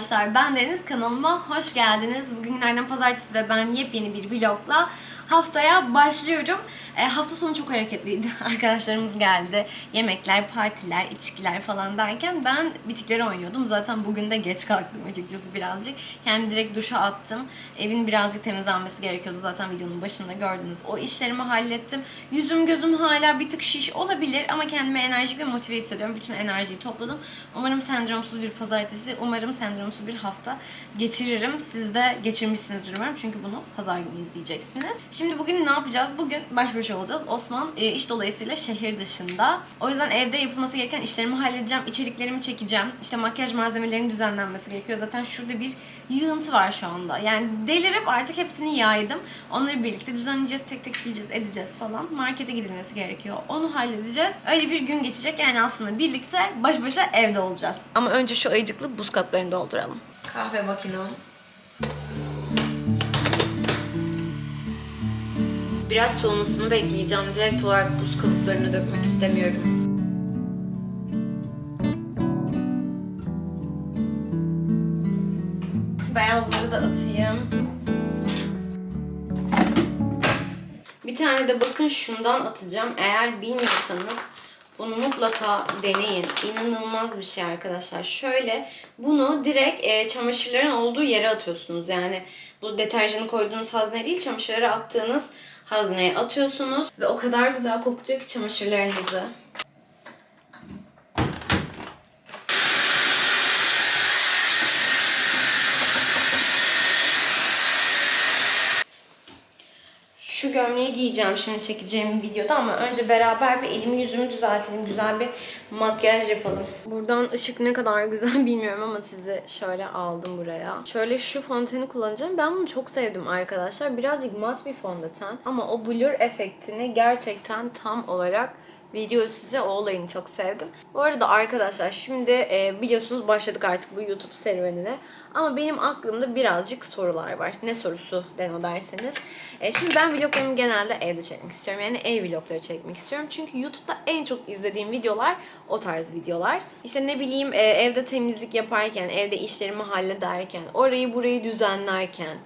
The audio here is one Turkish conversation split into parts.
Arkadaşlar. Ben Deniz. Kanalıma hoş geldiniz. Bugün günlerden pazartesi ve ben yepyeni bir vlogla haftaya başlıyorum. E, hafta sonu çok hareketliydi. Arkadaşlarımız geldi. Yemekler, partiler, içkiler falan derken ben bitikleri oynuyordum. Zaten bugün de geç kalktım açıkçası birazcık. Kendimi direkt duşa attım. Evin birazcık temizlenmesi gerekiyordu. Zaten videonun başında gördünüz. O işlerimi hallettim. Yüzüm gözüm hala bir tık şiş olabilir ama kendimi enerjik ve motive hissediyorum. Bütün enerjiyi topladım. Umarım sendromsuz bir pazartesi, umarım sendromsuz bir hafta geçiririm. Siz de geçirmişsinizdir umarım. Çünkü bunu pazar günü izleyeceksiniz. Şimdi bugün ne yapacağız? Bugün baş başa olacağız. Osman e, iş dolayısıyla şehir dışında. O yüzden evde yapılması gereken işlerimi halledeceğim. içeriklerimi çekeceğim. İşte makyaj malzemelerinin düzenlenmesi gerekiyor. Zaten şurada bir yığıntı var şu anda. Yani delirip artık hepsini yaydım. Onları birlikte düzenleyeceğiz, tek tek sileceğiz, edeceğiz falan. Markete gidilmesi gerekiyor. Onu halledeceğiz. Öyle bir gün geçecek. Yani aslında birlikte baş başa evde olacağız. Ama önce şu ayıcıklı buz kaplarını dolduralım. Kahve makinem. Biraz soğumasını bekleyeceğim. Direkt olarak buz kalıplarına dökmek istemiyorum. Beyazları da atayım. Bir tane de bakın şundan atacağım. Eğer bilmiyorsanız bunu mutlaka deneyin. İnanılmaz bir şey arkadaşlar. Şöyle bunu direkt e, çamaşırların olduğu yere atıyorsunuz. Yani bu deterjanı koyduğunuz hazne değil çamaşırlara attığınız hazneye atıyorsunuz. Ve o kadar güzel kokutuyor ki çamaşırlarınızı. Gömleği giyeceğim şimdi çekeceğim videoda ama önce beraber bir elimi yüzümü düzeltelim. Güzel bir makyaj yapalım. Buradan ışık ne kadar güzel bilmiyorum ama sizi şöyle aldım buraya. Şöyle şu fonteni kullanacağım. Ben bunu çok sevdim arkadaşlar. Birazcık mat bir fondöten ama o blur efektini gerçekten tam olarak veriyor size. O olayını çok sevdim. Bu arada arkadaşlar şimdi e, biliyorsunuz başladık artık bu YouTube serüvenine. Ama benim aklımda birazcık sorular var. Ne sorusu deno derseniz. E, şimdi ben vloglarımı genelde evde çekmek istiyorum. Yani ev vlogları çekmek istiyorum. Çünkü YouTube'da en çok izlediğim videolar o tarz videolar. İşte ne bileyim e, evde temizlik yaparken, evde işlerimi hallederken, orayı burayı düzenlerken,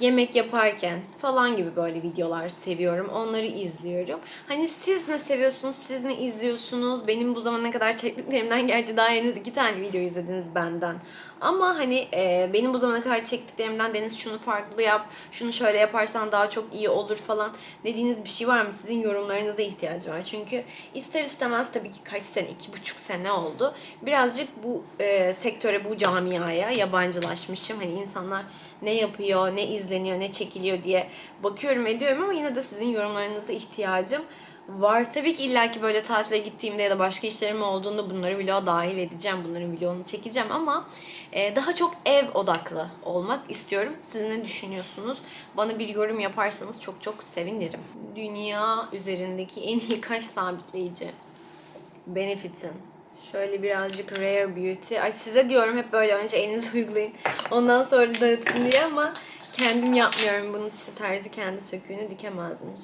yemek yaparken falan gibi böyle videolar seviyorum. Onları izliyorum. Hani siz ne seviyorsunuz? Siz ne izliyorsunuz? Benim bu zamana kadar çektiklerimden gerçi daha henüz iki tane video izlediniz benden. Ama hani e, benim bu zamana kadar çektiklerimden Deniz şunu farklı yap, şunu şöyle yaparsan daha çok iyi olur falan dediğiniz bir şey var mı? Sizin yorumlarınıza ihtiyacım var. Çünkü ister istemez tabii ki kaç sene, iki buçuk sene oldu. Birazcık bu e, sektöre, bu camiaya yabancılaşmışım. Hani insanlar ne yapıyor, ne izleniyor, ne çekiliyor diye bakıyorum ediyorum ama yine de sizin yorumlarınıza ihtiyacım var. Tabii ki illaki böyle tatile gittiğimde ya da başka işlerim olduğunda bunları vloga dahil edeceğim. Bunların vlogunu çekeceğim ama e, daha çok ev odaklı olmak istiyorum. Siz ne düşünüyorsunuz? Bana bir yorum yaparsanız çok çok sevinirim. Dünya üzerindeki en iyi kaş sabitleyici. Benefit'in. Şöyle birazcık Rare Beauty. Ay size diyorum hep böyle önce elinizi uygulayın. Ondan sonra dağıtın diye ama kendim yapmıyorum. Bunu işte terzi kendi söküğünü dikemezmiş.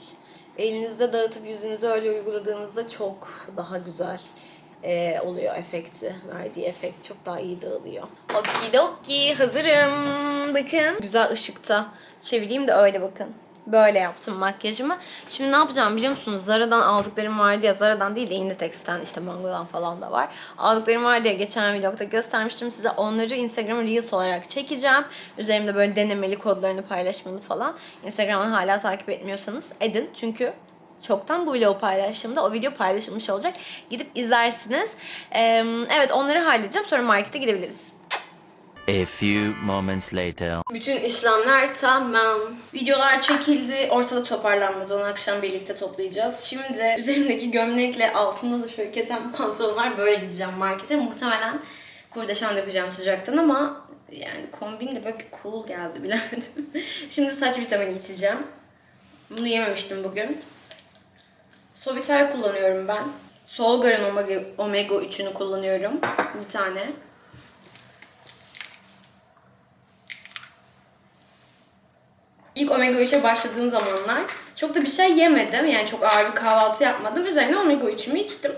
Elinizde dağıtıp yüzünüze öyle uyguladığınızda çok daha güzel e, oluyor efekti. Verdiği efekt çok daha iyi dağılıyor. Okidoki hazırım. Bakın. Güzel ışıkta. Çevireyim de öyle bakın. Böyle yaptım makyajımı. Şimdi ne yapacağım biliyor musunuz? Zara'dan aldıklarım vardı ya. Zara'dan değil de Inditex'ten işte Mango'dan falan da var. Aldıklarım vardı ya geçen vlogda göstermiştim size. Onları Instagram Reels olarak çekeceğim. Üzerimde böyle denemeli kodlarını paylaşmalı falan. Instagram'ı hala takip etmiyorsanız edin. Çünkü çoktan bu vlogu paylaştığımda o video paylaşılmış olacak. Gidip izlersiniz. Ee, evet onları halledeceğim. Sonra markete gidebiliriz. A few moments later. Bütün işlemler tamam. Videolar çekildi. Ortalık toparlanmadı. Onu akşam birlikte toplayacağız. Şimdi üzerimdeki gömlekle altımda da şöyle keten pantolon. Böyle gideceğim markete. Muhtemelen kurdeşen dökeceğim sıcaktan ama yani kombin de böyle bir cool geldi bilemedim. Şimdi saç vitamini içeceğim. Bunu yememiştim bugün. Sovitel kullanıyorum ben. Solgar'ın Omega, Omega 3'ünü kullanıyorum. Bir tane. İlk omega 3'e başladığım zamanlar çok da bir şey yemedim. Yani çok ağır bir kahvaltı yapmadım. Üzerine omega 3'ümü içtim.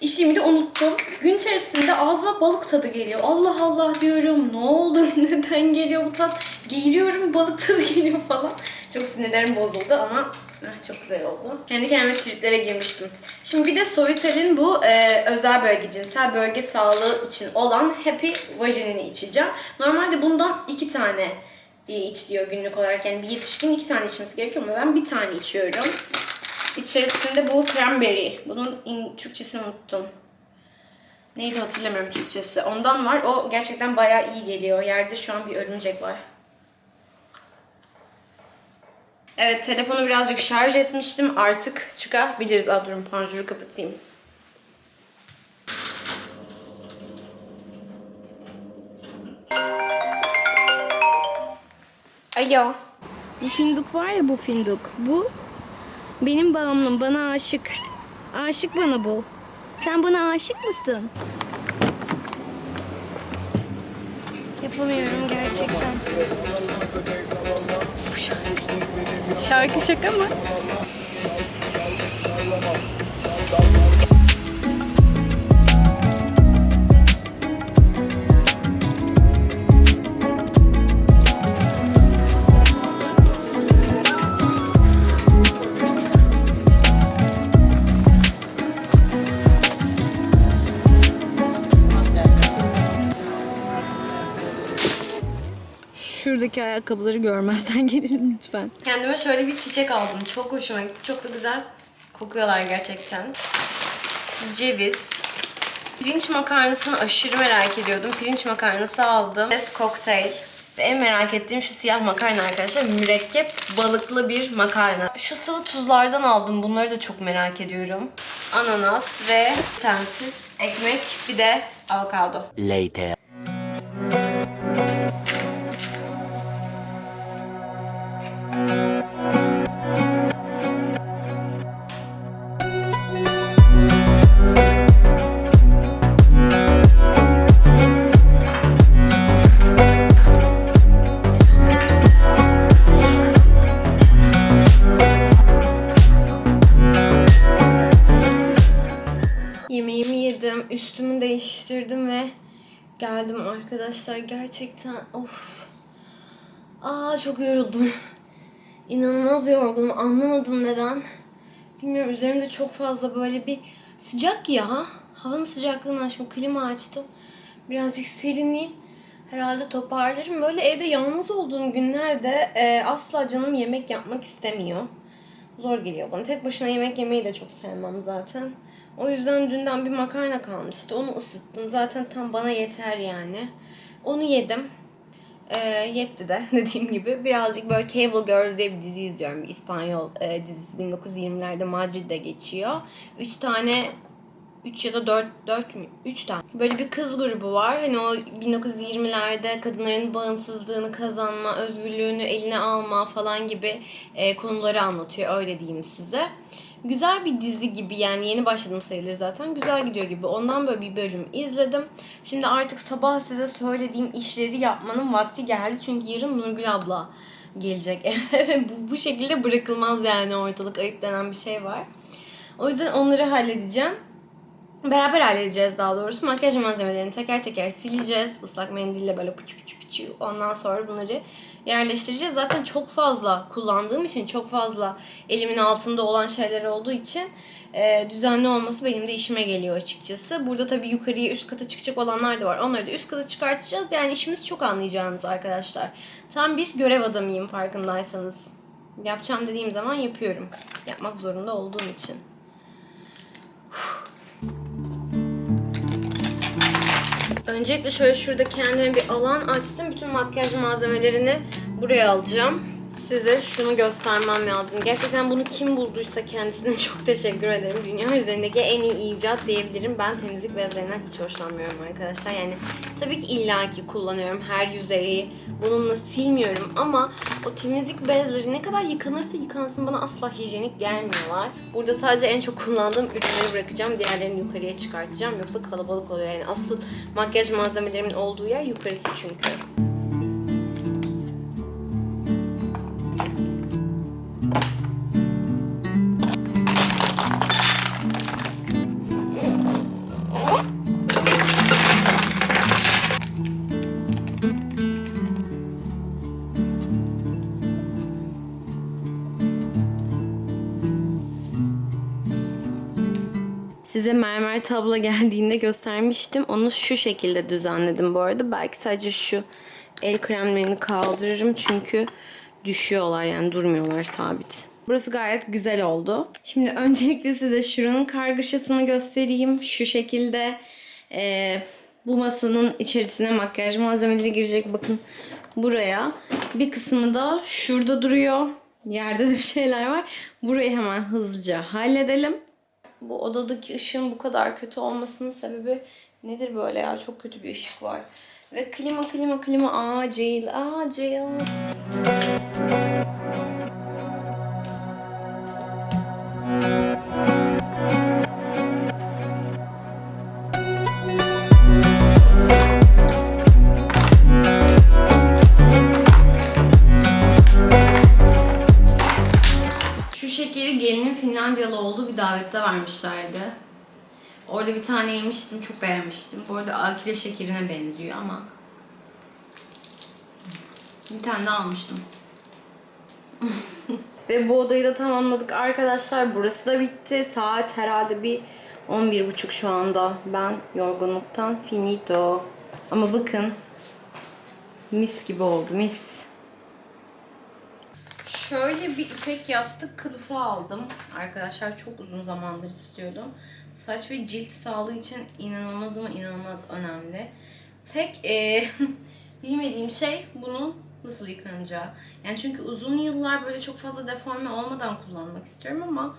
İşimi de unuttum. Gün içerisinde ağzıma balık tadı geliyor. Allah Allah diyorum. Ne oldu? Neden geliyor bu tat? Giyiriyorum balık tadı geliyor falan. Çok sinirlerim bozuldu ama ah, çok güzel oldu. Kendi kendime triplere girmiştim. Şimdi bir de Sovital'in bu e, özel bölge, cinsel bölge sağlığı için olan Happy Vaginini içeceğim. Normalde bundan iki tane e, iç diyor günlük olarak. Yani bir yetişkin iki tane içmesi gerekiyor ama ben bir tane içiyorum. İçerisinde bu cranberry. Bunun in- Türkçesini unuttum. Neydi hatırlamıyorum Türkçesi. Ondan var. O gerçekten bayağı iyi geliyor. Yerde şu an bir örümcek var. Evet telefonu birazcık şarj etmiştim. Artık çıkabiliriz. Aa, durun panjuru kapatayım. Alo. Bu finduk var ya bu finduk. Bu benim bağımlım. Bana aşık. Aşık bana bu. Sen bana aşık mısın? Yapamıyorum gerçekten. Bu şarkı. Şarkı şaka mı? Şuradaki ayakkabıları görmezden gelin lütfen. Kendime şöyle bir çiçek aldım. Çok hoşuma gitti. Çok da güzel kokuyorlar gerçekten. Ceviz. Pirinç makarnasını aşırı merak ediyordum. Pirinç makarnası aldım. Best kokteyl. Ve en merak ettiğim şu siyah makarna arkadaşlar. Mürekkep balıklı bir makarna. Şu sıvı tuzlardan aldım. Bunları da çok merak ediyorum. Ananas ve tensiz ekmek. Bir de avokado. Later. Arkadaşlar. Gerçekten of. Aa çok yoruldum. İnanılmaz yorgunum. Anlamadım neden. Bilmiyorum üzerimde çok fazla böyle bir sıcak ya. Havanın sıcaklığını açtım. Klima açtım. Birazcık serinleyeyim. Herhalde toparlarım. Böyle evde yalnız olduğum günlerde e, asla canım yemek yapmak istemiyor zor geliyor bana. Tek başına yemek yemeyi de çok sevmem zaten. O yüzden dünden bir makarna kalmıştı. Onu ısıttım. Zaten tam bana yeter yani. Onu yedim. Ee, yetti de dediğim gibi. Birazcık böyle Cable Girls diye bir dizi izliyorum. Bir İspanyol e, dizisi 1920'lerde Madrid'de geçiyor. Üç tane 3 ya da 4 4 mü? 3 tane. Böyle bir kız grubu var. Hani o 1920'lerde kadınların bağımsızlığını kazanma, özgürlüğünü eline alma falan gibi e, konuları anlatıyor. Öyle diyeyim size. Güzel bir dizi gibi yani yeni başladım sayılır zaten. Güzel gidiyor gibi. Ondan böyle bir bölüm izledim. Şimdi artık sabah size söylediğim işleri yapmanın vakti geldi. Çünkü yarın Nurgül abla gelecek. bu, bu şekilde bırakılmaz yani ortalık ayıp denen bir şey var. O yüzden onları halledeceğim. Beraber halledeceğiz daha doğrusu. Makyaj malzemelerini teker teker sileceğiz. Islak mendille böyle pıçı pıçı. Ondan sonra bunları yerleştireceğiz. Zaten çok fazla kullandığım için, çok fazla elimin altında olan şeyler olduğu için e, düzenli olması benim de işime geliyor açıkçası. Burada tabii yukarıya üst kata çıkacak olanlar da var. Onları da üst kata çıkartacağız. Yani işimiz çok anlayacağınız arkadaşlar. Tam bir görev adamıyım farkındaysanız. Yapacağım dediğim zaman yapıyorum. Yapmak zorunda olduğum için. Öncelikle şöyle şurada kendime bir alan açtım. Bütün makyaj malzemelerini buraya alacağım. Size şunu göstermem lazım. Gerçekten bunu kim bulduysa kendisine çok teşekkür ederim. Dünya üzerindeki en iyi icat diyebilirim. Ben temizlik bezlerinden hiç hoşlanmıyorum arkadaşlar. Yani tabii ki illaki kullanıyorum her yüzeyi. Bununla silmiyorum ama o temizlik bezleri ne kadar yıkanırsa yıkansın bana asla hijyenik gelmiyorlar. Burada sadece en çok kullandığım ürünleri bırakacağım. Diğerlerini yukarıya çıkartacağım. Yoksa kalabalık oluyor. Yani asıl makyaj malzemelerimin olduğu yer yukarısı çünkü. Size mermer tablo geldiğinde göstermiştim. Onu şu şekilde düzenledim bu arada. Belki sadece şu el kremlerini kaldırırım çünkü düşüyorlar yani durmuyorlar sabit. Burası gayet güzel oldu. Şimdi öncelikle size şuranın kargaşasını göstereyim. Şu şekilde eee, bu masanın içerisine makyaj malzemeleri girecek. Bakın buraya. Bir kısmı da şurada duruyor. Yerde de bir şeyler var. Burayı hemen hızlıca halledelim. Bu odadaki ışığın bu kadar kötü olmasının sebebi nedir böyle ya? Çok kötü bir ışık var. Ve klima klima klima acil acil. Vermişlerdi. Orada bir tane yemiştim, çok beğenmiştim. Bu arada akile şekerine benziyor ama bir tane daha almıştım. Ve bu odayı da tamamladık arkadaşlar. Burası da bitti. Saat herhalde bir 11.30 şu anda. Ben yorgunluktan finito. Ama bakın mis gibi oldu mis. Şöyle bir ipek yastık kılıfı aldım. Arkadaşlar çok uzun zamandır istiyordum. Saç ve cilt sağlığı için inanılmaz ama inanılmaz önemli. Tek eee, bilmediğim şey bunun nasıl yıkanacağı. Yani çünkü uzun yıllar böyle çok fazla deforme olmadan kullanmak istiyorum ama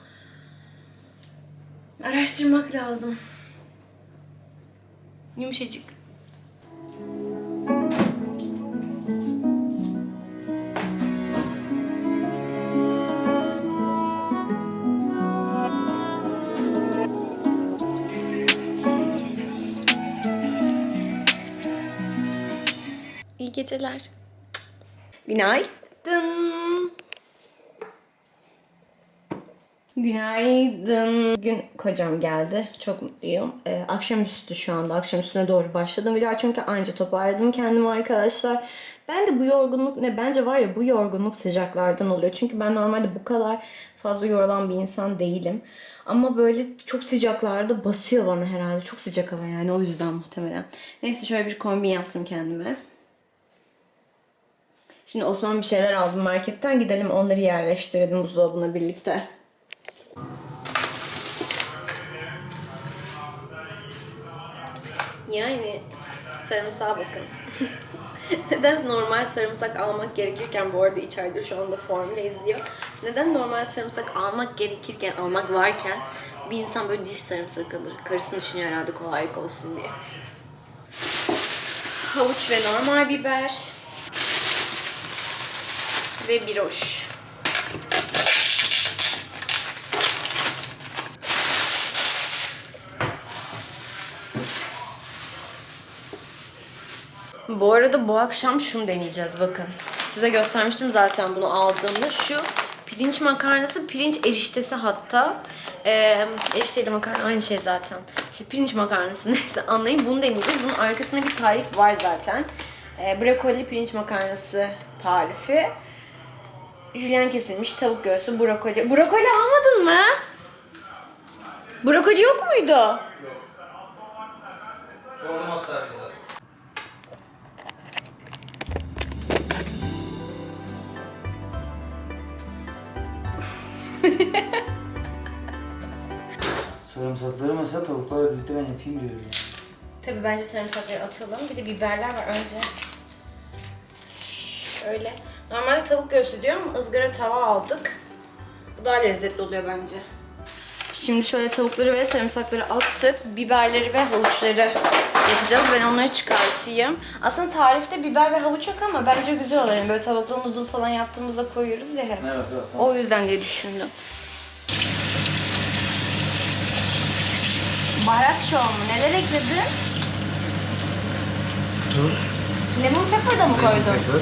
araştırmak lazım. Yumuşacık. İyi geceler. Günaydın. Günaydın. Gün kocam geldi. Çok mutluyum. Ee, akşamüstü şu anda. Akşamüstüne doğru başladım. Vlog çünkü anca toparladım kendimi arkadaşlar. Ben de bu yorgunluk ne? Bence var ya bu yorgunluk sıcaklardan oluyor. Çünkü ben normalde bu kadar fazla yorulan bir insan değilim. Ama böyle çok sıcaklarda basıyor bana herhalde. Çok sıcak hava yani o yüzden muhtemelen. Neyse şöyle bir kombin yaptım kendime. Şimdi Osman bir şeyler aldım marketten. Gidelim onları yerleştirelim buzdolabına birlikte. Yani sarımsağa bakın. Neden normal sarımsak almak gerekirken bu arada içeride şu anda formla izliyor. Neden normal sarımsak almak gerekirken almak varken bir insan böyle diş sarımsak alır. Karısını düşünüyor herhalde kolaylık olsun diye. Havuç ve normal biber ve bir hoş. Bu arada bu akşam şunu deneyeceğiz bakın. Size göstermiştim zaten bunu aldığımda. Şu pirinç makarnası, pirinç eriştesi hatta. Ee, erişteyle makarna aynı şey zaten. İşte pirinç makarnası neyse anlayın bunu deneyeceğiz. Bunun arkasında bir tarif var zaten. Ee, brokoli pirinç makarnası tarifi. Jülyen kesilmiş tavuk göğsü, brokoli. Brokoli almadın mı? Brokoli yok muydu? Sordum hatta bize. Sarımsakları mesela tavuklarla birlikte ben yapayım diyorum ya. Tabii bence sarımsakları atalım. Bir de biberler var önce. Şöyle. Normalde tavuk göğsü diyorum ama ızgara tava aldık. Bu daha lezzetli oluyor bence. Şimdi şöyle tavukları ve sarımsakları attık. Biberleri ve havuçları yapacağız. Ben onları çıkartayım. Aslında tarifte biber ve havuç yok ama bence güzel olur. Yani böyle tavuklu noodle falan yaptığımızda koyuyoruz ya hep. Evet evet tamam. O yüzden diye düşündüm. Baharat şov mu? Neler ekledin? Tuz. Lemon pepper da mı koydun? Pepper.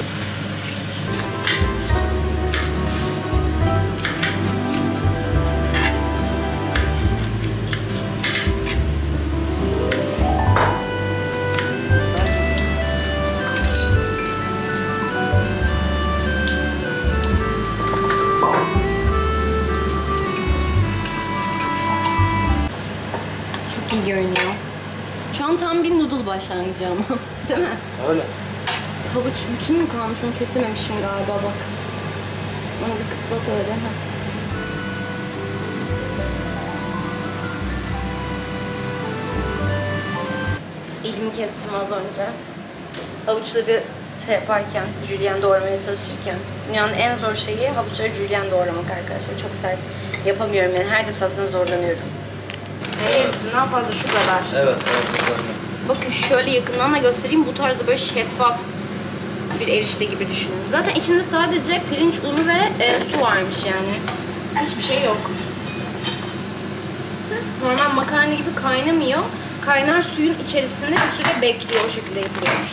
İyi görünüyor. Şu an tam bir noodle başlangıcı ama. Değil mi? Öyle. Havuç bütün mü kalmış onu kesememişim galiba bak. Onu bir kıtlat öyle. Ha. Elimi kestim az önce. Havuçları şey yaparken, jülyen doğramaya çalışırken. Dünyanın en zor şeyi havuçları jülyen doğramak arkadaşlar. Çok sert yapamıyorum yani her defasında zorlanıyorum. Yarısından fazla şu kadar. Evet, evet. evet. Bakın şöyle yakından da göstereyim. Bu tarzda böyle şeffaf bir erişte gibi düşünün. Zaten içinde sadece pirinç unu ve e, su varmış yani. Hiçbir şey yok. Normal makarna gibi kaynamıyor. Kaynar suyun içerisinde bir süre bekliyor. O şekilde yapılıyormuş.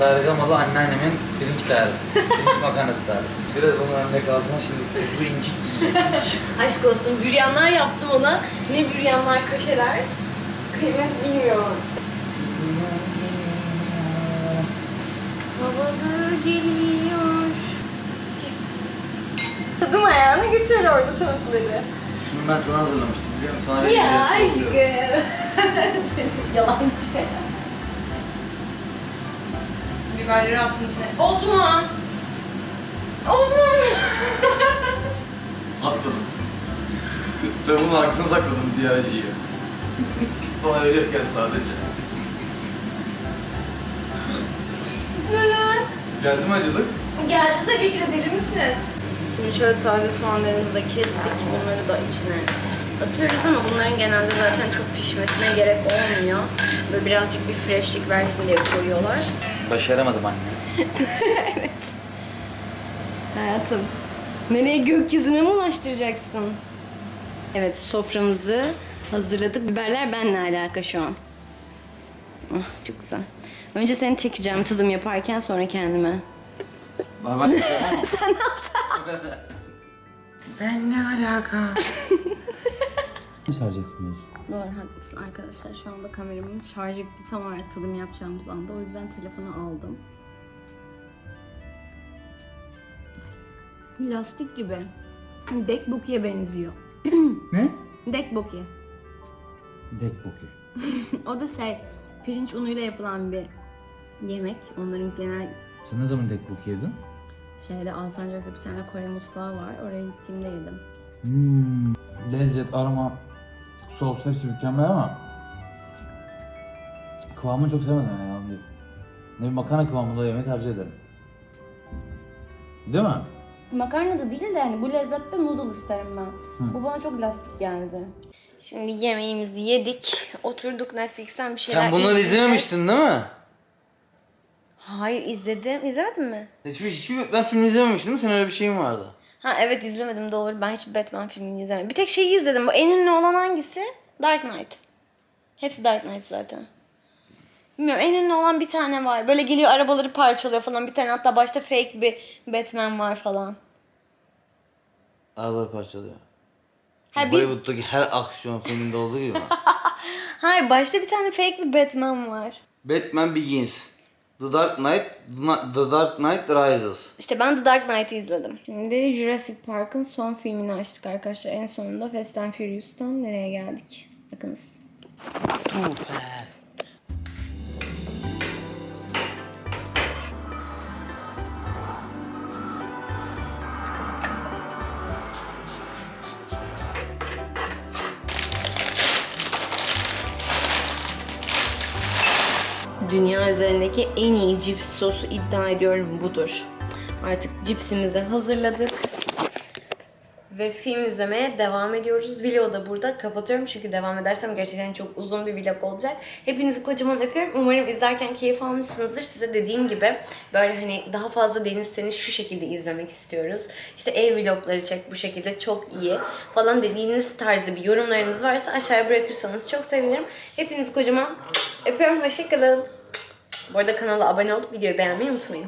Bergamalı anneannemin pirinç tarifi. Pirinç makarnası tarifi. Biraz onu örnek alsana şimdi kuzu incik yiyecek. Aşk olsun. Büryanlar yaptım ona. Ne büryanlar, kaşeler. Kıymet bilmiyorum. Havalı geliyor. Kadın ayağını götür orada tavukları. Şunu ben sana hazırlamıştım biliyor musun? Sana Ya vereyim diye soruyorum. aşkım. Yalancı. Biberleri attın içine. Osman! Osman! Atladım. Ben bunun arkasına sakladım diğer acıyı. Sana verirken sadece. Neden? Geldi mi acılık? Geldi tabii ki de deli misin? Şimdi şöyle taze soğanlarımızı da kestik. Bunları da içine atıyoruz ama bunların genelde zaten çok pişmesine gerek olmuyor. Böyle birazcık bir freshlik versin diye koyuyorlar. Başaramadım anne. Hayatım, nereye gökyüzüne mi ulaştıracaksın? Evet, soframızı hazırladık. Biberler benimle alaka şu an. Ah, çok güzel. Önce seni çekeceğim tadım yaparken sonra kendime. Bak bak. Sen ne yaptın? Ben ne alaka? Şarj etmiyoruz. Doğru haklısın arkadaşlar. Şu anda kameramın şarjı bitti tam olarak tadım yapacağımız anda. O yüzden telefonu aldım. Lastik gibi. Dekboki'ye benziyor. Ne? Dekboki. Dekboki. o da şey, pirinç unuyla yapılan bir yemek. Onların genel Sen ne zaman dekboki yedin? şeyde Alsancak'ta bir tane Kore mutfağı var. Oraya gittiğimde yedim. Hmm. Lezzet, aroma, sos hepsi mükemmel ama kıvamını çok sevmedim yani yalan değil. Ne bir makarna kıvamında yemeği tercih ederim. Değil mi? Makarna da değil de yani bu lezzette noodle isterim ben. Bu bana çok lastik geldi. Şimdi yemeğimizi yedik. Oturduk Netflix'ten bir şeyler Sen bunları izleyeceğiz. izlememiştin değil mi? Hayır izledim. İzlemedin mi? Hiçbir, hiçbir ben film izlememiştim? Senin öyle bir şeyin vardı. Ha evet izlemedim doğru. Ben hiç Batman filmini izlemedim. Bir tek şeyi izledim. Bu en ünlü olan hangisi? Dark Knight. Hepsi Dark Knight zaten. Bilmiyorum en ünlü olan bir tane var. Böyle geliyor arabaları parçalıyor falan. Bir tane hatta başta fake bir Batman var falan. Arabaları parçalıyor. Ha, bir, Hollywood'daki her aksiyon filminde olduğu gibi. hayır başta bir tane fake bir Batman var. Batman Begins. The Dark Knight, The Dark Knight Rises. İşte ben The Dark Knight'ı izledim. Şimdi Jurassic Park'ın son filmini açtık arkadaşlar. En sonunda Fast and Furious'tan nereye geldik? Bakınız. Too fast. Dünya üzerindeki en iyi cips sosu iddia ediyorum budur. Artık cipsimizi hazırladık. Ve film izlemeye devam ediyoruz. Vlogu da burada kapatıyorum çünkü devam edersem gerçekten çok uzun bir vlog olacak. Hepinizi kocaman öpüyorum. Umarım izlerken keyif almışsınızdır. Size dediğim gibi böyle hani daha fazla Deniz seni şu şekilde izlemek istiyoruz. İşte ev vlogları çek bu şekilde çok iyi falan dediğiniz tarzda bir yorumlarınız varsa aşağıya bırakırsanız çok sevinirim. Hepinizi kocaman öpüyorum. Hoşçakalın. Bu arada kanala abone olup videoyu beğenmeyi unutmayın.